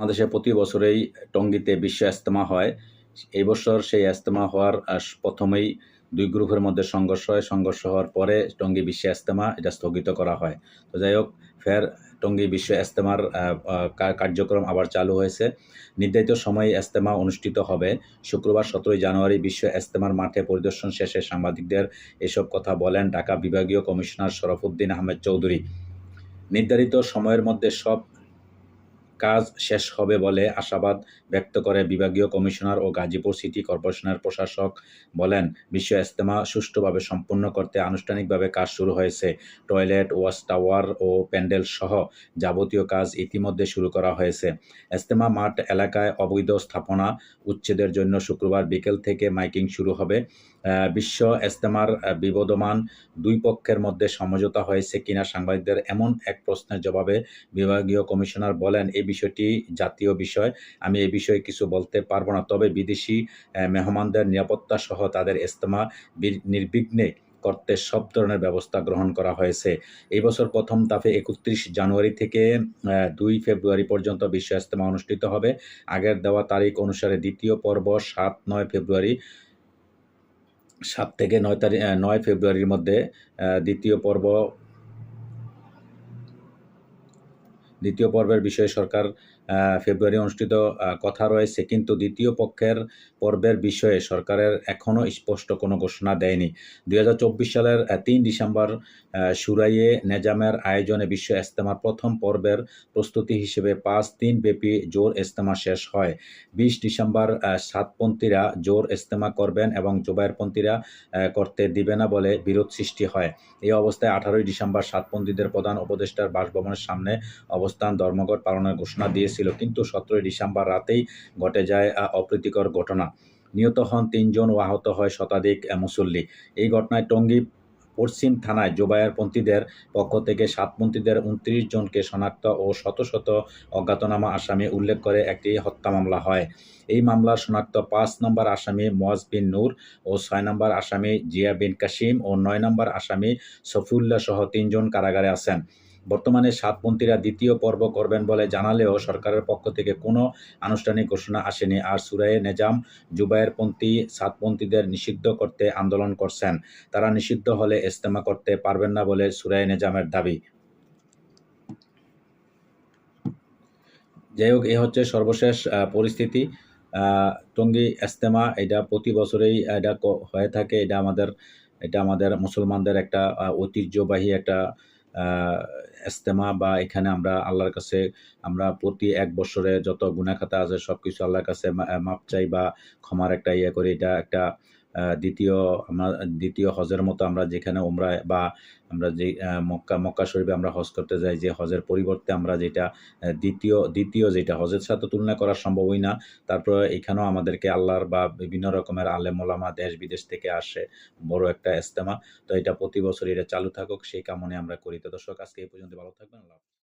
বাংলাদেশে প্রতি বছরেই টঙ্গিতে বিশ্ব ইজতেমা হয়। এই বছর সেই ইজতেমা হওয়ার প্রথমেই দুই গ্রুপের মধ্যে সংঘর্ষ হয়। সংঘর্ষ হওয়ার পরে টঙ্গী বিশ্ব ইজতেমা এটা স্থগিত করা হয়। তো যাই হোক, ফের টঙ্গী বিশ্ব কা- কার্যক্রম আবার চালু হয়েছে। নির্ধারিত সময়ে ইজতেমা অনুষ্ঠিত হবে। শুক্রবার সতেরোই জানুয়ারি বিশ্ব ইজতেমার মাঠে পরিদর্শন শেষে সাংবাদিকদের এসব কথা বলেন ঢাকা বিভাগীয় কমিশনার শরফুদ্দিন আহমেদ চৌধুরী। নির্ধারিত সময়ের মধ্যে সব কাজ শেষ হবে বলে আশাবাদ ব্যক্ত করে বিভাগীয় কমিশনার ও গাজীপুর সিটি কর্পোরেশনের প্রশাসক বলেন বিশ্ব ইজতেমা সুষ্ঠুভাবে সম্পন্ন করতে আনুষ্ঠানিকভাবে কাজ শুরু হয়েছে। টয়লেট ওয়াশ টাওয়ার ও প্যান্ডেল সহ যাবতীয় কাজ ইতিমধ্যে শুরু করা হয়েছে। ইজতেমা মাঠ এলাকায় অবৈধ স্থাপনা উচ্ছেদের জন্য শুক্রবার বিকেল থেকে মাইকিং শুরু হবে। বিশ্ব ইজতেমার আহ, বিবদমান দুই পক্ষের মধ্যে সমঝোতা হয়েছে কিনা সাংবাদিকদের এমন এক প্রশ্নের জবাবে বিভাগীয় কমিশনার বলেন এই বিষয়টি জাতীয় বিষয়। আমি এই বিষয়ে কিছু বলতে পারব না। তবে বিদেশি মেহমানদের নিরাপত্তা সহ তাদের ইজতেমা বি- নির্বিঘ্নে করতে সব ধরনের ব্যবস্থা গ্রহণ করা হয়েছে। এই বছর প্রথম দফে একত্রিশ জানুয়ারি থেকে দুই ফেব্রুয়ারি পর্যন্ত বিশ্ব ইজতেমা অনুষ্ঠিত হবে। আগের দেওয়া তারিখ অনুসারে দ্বিতীয় পর্ব সাত, নয় ফেব্রুয়ারি, সাত থেকে নয় তারিখ নয় ফেব্রুয়ারির মধ্যে দ্বিতীয় পর্ব দ্বিতীয় পর্বের বিষয়ে সরকার ফেব্রুয়ারি অনুষ্ঠিত কথা রয়েছে, কিন্তু দ্বিতীয় পক্ষের পর্বের বিষয়ে সরকারের এখনও স্পষ্ট কোনো ঘোষণা দেয়নি। দু হাজার চব্বিশ সালের তিন ডিসেম্বর সুরাইয়ে নেজামের আয়োজনে বিশ্ব ইজতেমার প্রথম পর্বের প্রস্তুতি হিসেবে পাঁচ দিন ব্যাপী জোর ইজতেমা শেষ হয়। বিশ ডিসেম্বর সাতপন্থীরা জোর ইজতেমা করবেন এবং জোবায়েরপন্থীরা করতে দিবে না বলে বিরোধ সৃষ্টি হয়। এই অবস্থায় আঠারোই ডিসেম্বর সাতপন্থীদের প্রধান উপদেষ্টার বাসভবনের সামনে অবস্থান ধর্মঘট পালনের ঘোষণা দিয়েছিল কিন্তু সতেরোই ডিসেম্বর রাতেই ঘটে যায় অপ্রীতিকর ঘটনা। নিহত হন তিনজন ও আহত হয় শতাধিক মুসল্লি। এই ঘটনায় টঙ্গী পশ্চিম থানায় জোবায়ারপন্থীদের পক্ষ থেকে সাতপন্থীদের উনত্রিশ জনকে শনাক্ত ও শত শত অজ্ঞাতনামা আসামি উল্লেখ করে একটি হত্যা মামলা হয়। এই মামলার শনাক্ত পাঁচ নম্বর আসামি মোয়াজ বিন নূর ও ছয় নম্বর আসামি জিয়া বিন কাসিম ও নয় নম্বর আসামি সফিউল্লাহ সহ তিনজন কারাগারে আছেন। বর্তমানে সাতপন্থীরা দ্বিতীয় পর্ব করবেন বলে জানালেও সরকারের পক্ষ থেকে কোনো আনুষ্ঠানিক ঘোষণা আসেনি। আর সুরায়ে নেজাম জুবায়েরপন্থী সাতপন্থীদের নিষিদ্ধ করতে আন্দোলন করছেন। তারা নিষিদ্ধ হলে ইজতেমা করতে পারবেন না বলে সুরায়ে নেজামের দাবি। যাই হোক এই হচ্ছে সর্বশেষ পরিস্থিতি। টঙ্গী ইজতেমা এটা প্রতি বছরেই এটা হয়ে থাকে। এটা আমাদের এটা আমাদের মুসলমানদের একটা ঐতিহ্যবাহী একটা ইজতেমা বা এখানে আমরা আল্লাহর কাছে আমরা প্রতি এক বছরে যত গুণাখাতা আছে সব কিছু আল্লাহর কাছে মাপ চাই বা ক্ষমার একটা ইয়ে করি। এটা একটা দ্বিতীয় আমরা, দ্বিতীয় হজের মতো আমরা যেখানে ওমরা বা আমরা যে মক্কা মক্কা শরীফে আমরা হজ করতে যাই, যে হজের পরিবর্তে আমরা যেটা দ্বিতীয় দ্বিতীয় যেটা, হজের সাথে তুলনা করা সম্ভবই না। তারপরে এখানেও আমাদেরকে আল্লাহর বা বিভিন্ন রকমের আলেম ওলামা দেশ বিদেশ থেকে আসে, বড় একটা ইজতেমা। তো এটা প্রতি বছর এটা চালু থাকুক, সেই কামনে আমরা করি। তো দর্শক, আজকে এই পর্যন্ত ভালো থাকবেন, আল্লাহ।